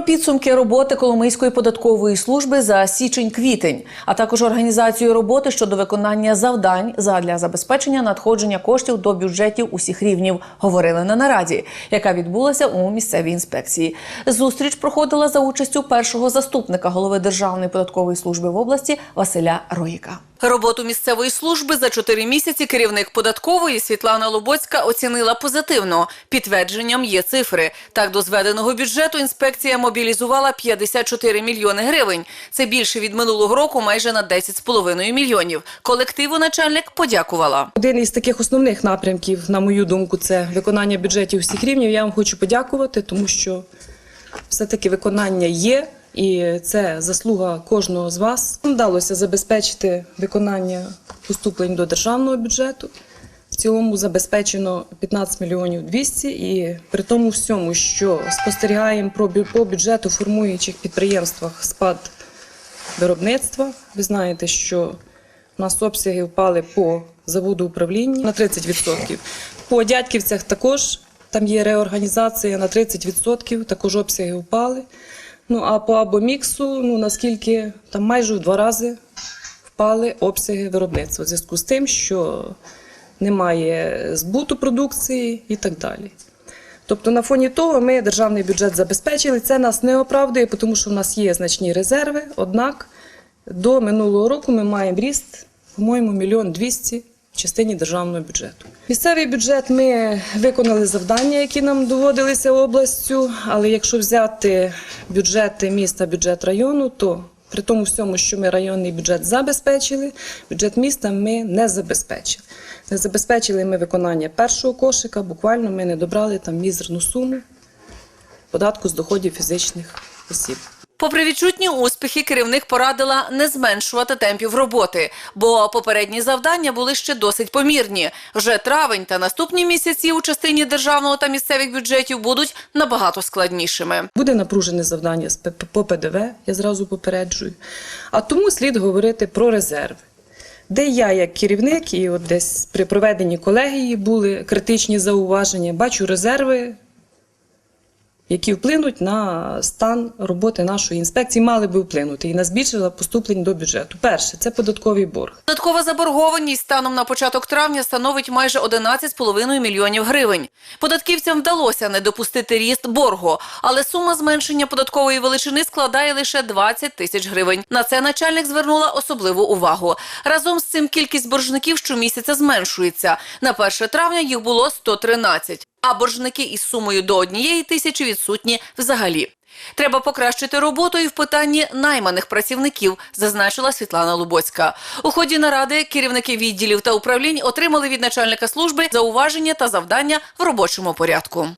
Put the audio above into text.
Підсумки роботи Коломийської податкової служби за січень-квітень, а також організацію роботи щодо виконання завдань задля забезпечення надходження коштів до бюджетів усіх рівнів, говорили на нараді, яка відбулася у місцевій інспекції. Зустріч проходила за участю першого заступника голови Державної податкової служби в області Василя Роїка. Роботу місцевої служби за чотири місяці керівник податкової Світлана Лобоцька оцінила позитивно. Підтвердженням є цифри. Так, до зведеного бюджету інспекція мобілізувала 54 мільйони гривень. Це більше від минулого року майже на 10,5 мільйонів. Колективу начальник подякувала. Один із таких основних напрямків, на мою думку, це виконання бюджетів всіх рівнів. Я вам хочу подякувати, тому що все-таки виконання є, і це заслуга кожного з вас. Вдалося забезпечити виконання поступлень до державного бюджету. Цілому забезпечено 15 мільйонів 200 і при тому всьому, що спостерігаємо по бюджету формуючих підприємствах спад виробництва. Ви знаєте, що у нас обсяги впали по заводу управління на 30%. По дядьківцях також там є реорганізація на 30%, також обсяги впали. Ну а по абоміксу, ну наскільки там майже в два рази впали обсяги виробництва в зв'язку з тим, що немає збуту продукції і так далі. Тобто на фоні того ми державний бюджет забезпечили. Це нас не оправдує, тому що в нас є значні резерви. Однак до минулого року ми маємо ріст, по-моєму, мільйон двісті в частині державного бюджету. Місцевий бюджет ми виконали завдання, які нам доводилися областю. Але якщо взяти бюджети міста, бюджет району, то при тому всьому, що ми районний бюджет забезпечили, бюджет міста ми не забезпечили. Не забезпечили ми виконання першого кошика, буквально ми не добрали там мізерну суму податку з доходів фізичних осіб. Попри відчутні успіхи, керівник порадила не зменшувати темпів роботи, бо попередні завдання були ще досить помірні. Вже травень та наступні місяці у частині державного та місцевих бюджетів будуть набагато складнішими. Буде напружене завдання з по ПДВ, я зразу попереджую. А тому слід говорити про резерви. Де я, як керівник, і от десь при проведенні колегії були критичні зауваження, бачу резерви, які вплинуть на стан роботи нашої інспекції, мали би вплинути і на збільшення поступлень до бюджету. Перше, це податковий борг. Додаткова заборгованість станом на початок травня становить майже 11,5 мільйонів гривень. Податківцям вдалося не допустити ріст боргу, але сума зменшення податкової величини складає лише 20 тисяч гривень. На це начальник звернула особливу увагу. Разом з цим кількість боржників щомісяця зменшується. На 1 травня їх було 113, а боржники із сумою до однієї тисячі відсутні взагалі. Треба покращити роботу і в питанні найманих працівників, зазначила Світлана Лубоцька. У ході наради керівники відділів та управлінь отримали від начальника служби зауваження та завдання в робочому порядку.